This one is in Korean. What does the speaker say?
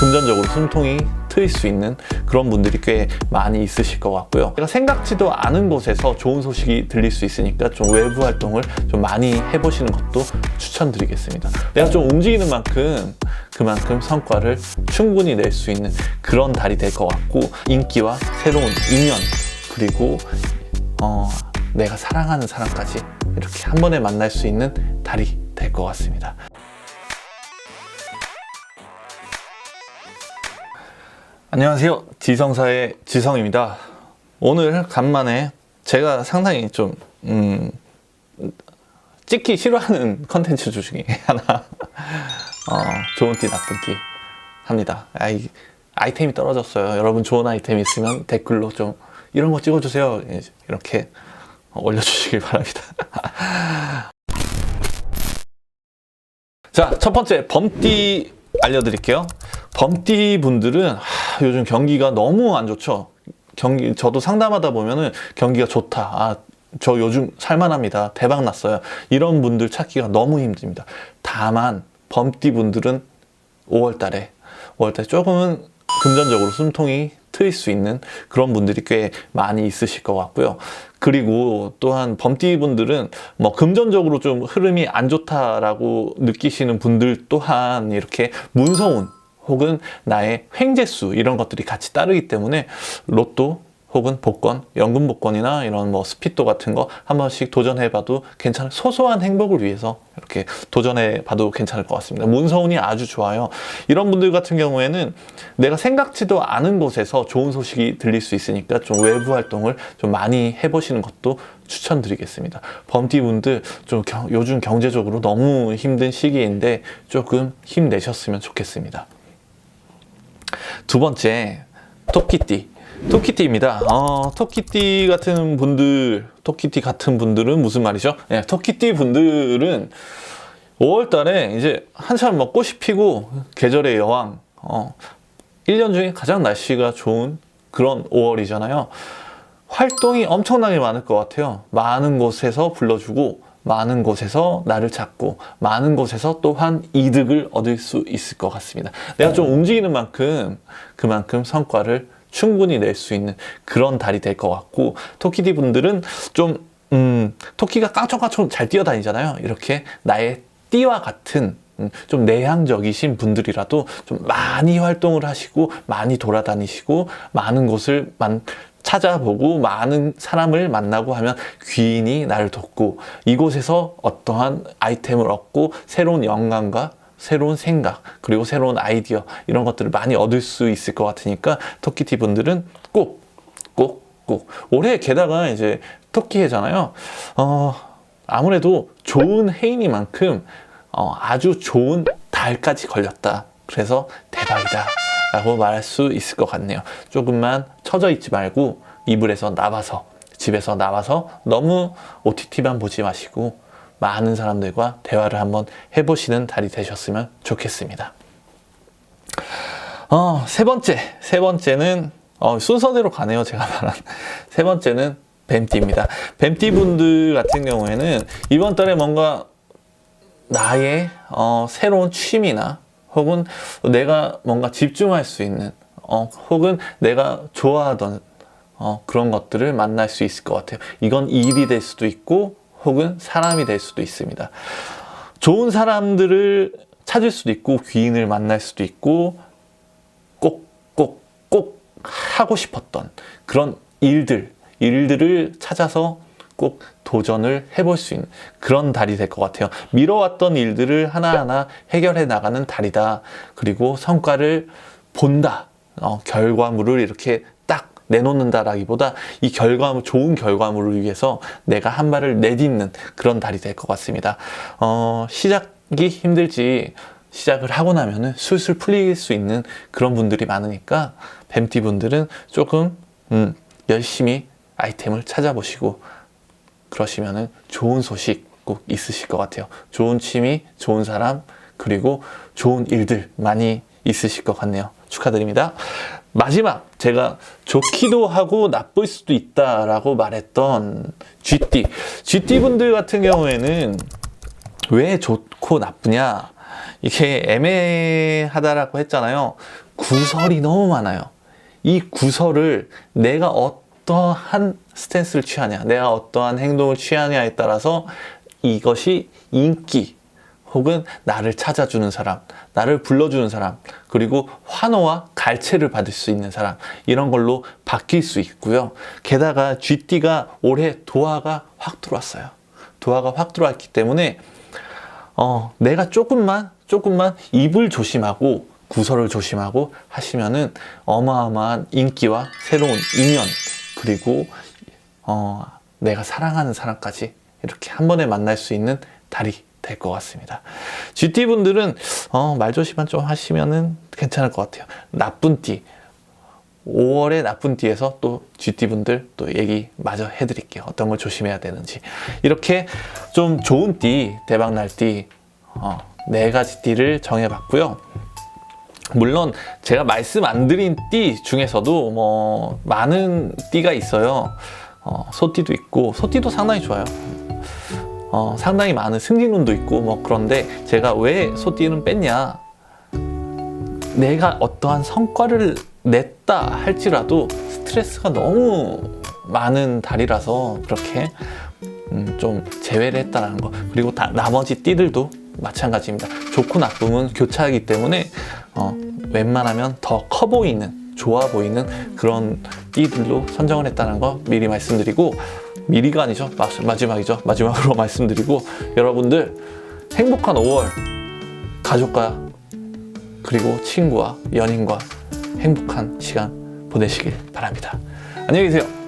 금전적으로 숨통이 트일 수 있는 그런 분들이 꽤 많이 있으실 것 같고요. 제가 생각지도 않은 곳에서 좋은 소식이 들릴 수 있으니까 좀 외부 활동을 좀 많이 해보시는 것도 추천드리겠습니다. 내가 좀 움직이는 만큼 그만큼 성과를 충분히 낼 수 있는 그런 달이 될 것 같고 인기와 새로운 인연 그리고 어, 내가 사랑하는 사람까지 이렇게 한 번에 만날 수 있는 달이 될 것 같습니다. 안녕하세요. 지성사의 지성입니다. 오늘 간만에 제가 상당히 좀, 음, 찍기 싫어하는 컨텐츠 중에 하나, 어, 좋은 띠, 나쁜 띠 합니다. 아이, 아이템이 떨어졌어요. 여러분 좋은 아이템 있으면 댓글로 좀 이런 거 찍어주세요. 이렇게 올려주시길 바랍니다. 자, 첫 번째 범띠 알려드릴게요. 범띠 분들은 하, 요즘 경기가 너무 안 좋죠. 경기 저도 상담하다 보면은 경기가 좋다. 아, 저 요즘 살만합니다. 대박 났어요. 이런 분들 찾기가 너무 힘듭니다. 다만 범띠 분들은 5월 달에 5월 달에 조금은 금전적으로 숨통이 트일 수 있는 그런 분들이 꽤 많이 있으실 것 같고요. 그리고 또한 범띠 분들은 뭐 금전적으로 좀 흐름이 안 좋다라고 느끼시는 분들 또한 이렇게 문서운 혹은 나의 횡재수 이런 것들이 같이 따르기 때문에 로또 혹은 복권, 연금 복권이나 이런 뭐 스피또 같은 거 한 번씩 도전해봐도 괜찮은 소소한 행복을 위해서 이렇게 도전해봐도 괜찮을 것 같습니다. 문서운이 아주 좋아요. 이런 분들 같은 경우에는 내가 생각지도 않은 곳에서 좋은 소식이 들릴 수 있으니까 좀 외부 활동을 좀 많이 해보시는 것도 추천드리겠습니다. 범띠 분들 좀 경- 요즘 경제적으로 너무 힘든 시기인데 조금 힘내셨으면 좋겠습니다. 두 번째 토끼띠 토끼띠입니다. 어, 토끼띠 같은 분들, 토끼띠 같은 분들은 무슨 말이죠? 예, 토끼띠 분들은 5월 달에 이제 한참 뭐 꽃이 피고 계절의 여왕, 어, 1년 중에 가장 날씨가 좋은 그런 5월이잖아요. 활동이 엄청나게 많을 것 같아요. 많은 곳에서 불러주고, 많은 곳에서 나를 찾고, 많은 곳에서 또한 이득을 얻을 수 있을 것 같습니다. 내가 좀 움직이는 만큼 그만큼 성과를 충분히 낼 수 있는 그런 달이 될 것 같고, 토끼디 분들은 좀, 음, 토끼가 깡총깡총 잘 뛰어다니잖아요. 이렇게 나의 띠와 같은 음, 좀 내향적이신 분들이라도 좀 많이 활동을 하시고 많이 돌아다니시고 많은 곳을 만, 찾아보고 많은 사람을 만나고 하면 귀인이 나를 돕고 이곳에서 어떠한 아이템을 얻고 새로운 영감과 새로운 생각 그리고 새로운 아이디어 이런 것들을 많이 얻을 수 있을 것 같으니까 토끼티 분들은 꼭 꼭, 꼭. 올해 게다가 이제 토끼해잖아요. 어, 아무래도 좋은 해인이만큼 어, 아주 좋은 달까지 걸렸다. 그래서 대박이다. 라고 말할 수 있을 것 같네요. 조금만 처져 있지 말고 이불에서 나와서 집에서 나와서 너무 OTT만 보지 마시고 많은 사람들과 대화를 한번 해보시는 달이 되셨으면 좋겠습니다. 어, 세 번째. 세 번째는, 어, 순서대로 가네요. 제가 말한. 세 번째는 뱀띠입니다. 뱀띠 분들 같은 경우에는 이번 달에 뭔가 나의 어, 새로운 취미나 혹은 내가 뭔가 집중할 수 있는 어, 혹은 내가 좋아하던 어, 그런 것들을 만날 수 있을 것 같아요. 이건 일이 될 수도 있고 혹은 사람이 될 수도 있습니다. 좋은 사람들을 찾을 수도 있고 귀인을 만날 수도 있고 꼭 꼭 꼭 하고 싶었던 그런 일들 일들을 찾아서 꼭 도전을 해볼 수 있는 그런 달이 될 것 같아요. 미뤄왔던 일들을 하나하나 해결해 나가는 달이다. 그리고 성과를 본다. 어, 결과물을 이렇게 딱 내놓는다라기보다 이 결과물, 좋은 결과물을 위해서 내가 한 발을 내딛는 그런 달이 될 것 같습니다. 어, 시작이 힘들지 시작을 하고 나면은 술술 풀릴 수 있는 그런 분들이 많으니까 뱀띠 분들은 조금 음, 열심히 아이템을 찾아보시고 그러시면은 좋은 소식 꼭 있으실 것 같아요. 좋은 취미, 좋은 사람, 그리고 좋은 일들 많이 있으실 것 같네요. 축하드립니다. 마지막 제가 좋기도 하고 나쁠 수도 있다라고 말했던 GT. GT 분들 같은 경우에는 왜 좋고 나쁘냐? 이게 애매하다라고 했잖아요. 구설이 너무 많아요. 이 구설을 내가 어떠한 스탠스를 취하냐, 내가 어떠한 행동을 취하냐에 따라서 이것이 인기 혹은 나를 찾아주는 사람, 나를 불러주는 사람, 그리고 환호와 갈채를 받을 수 있는 사람, 이런 걸로 바뀔 수 있고요. 게다가 GT가 올해 도화가 확 들어왔어요. 도화가 확 들어왔기 때문에 어, 내가 조금만, 조금만 입을 조심하고 구설을 조심하고 하시면은 어마어마한 인기와 새로운 인연, 그리고 어, 내가 사랑하는 사람까지 이렇게 한 번에 만날 수 있는 달이 될 것 같습니다. GT 분들은 어, 말 조심만 좀 하시면은 괜찮을 것 같아요. 나쁜 띠. 5월에 나쁜 띠에서 또 GT 분들 또 얘기 마저 해드릴게요. 어떤 걸 조심해야 되는지. 이렇게 좀 좋은 띠, 대박 날 띠, 어, 네 가지 띠를 정해봤고요. 물론 제가 말씀 안 드린 띠 중에서도 뭐 많은 띠가 있어요. 어, 소띠도 있고 소띠도 상당히 좋아요. 어, 상당히 많은 승진운도 있고 뭐 그런데 제가 왜 소띠는 뺐냐? 내가 어떠한 성과를 냈다 할지라도 스트레스가 너무 많은 달이라서 그렇게 음, 좀 제외를 했다는 거 그리고 다, 나머지 띠들도 마찬가지입니다 좋고 나쁨은 교차하기 때문에 어, 웬만하면 더 커 보이는 좋아 보이는 그런 띠들로 선정을 했다는 거 미리 말씀드리고 미리가 아니죠? 마, 마지막이죠? 마지막으로 말씀드리고 여러분들 행복한 5월 가족과 그리고 친구와 연인과 행복한 시간 보내시길 바랍니다. 안녕히 계세요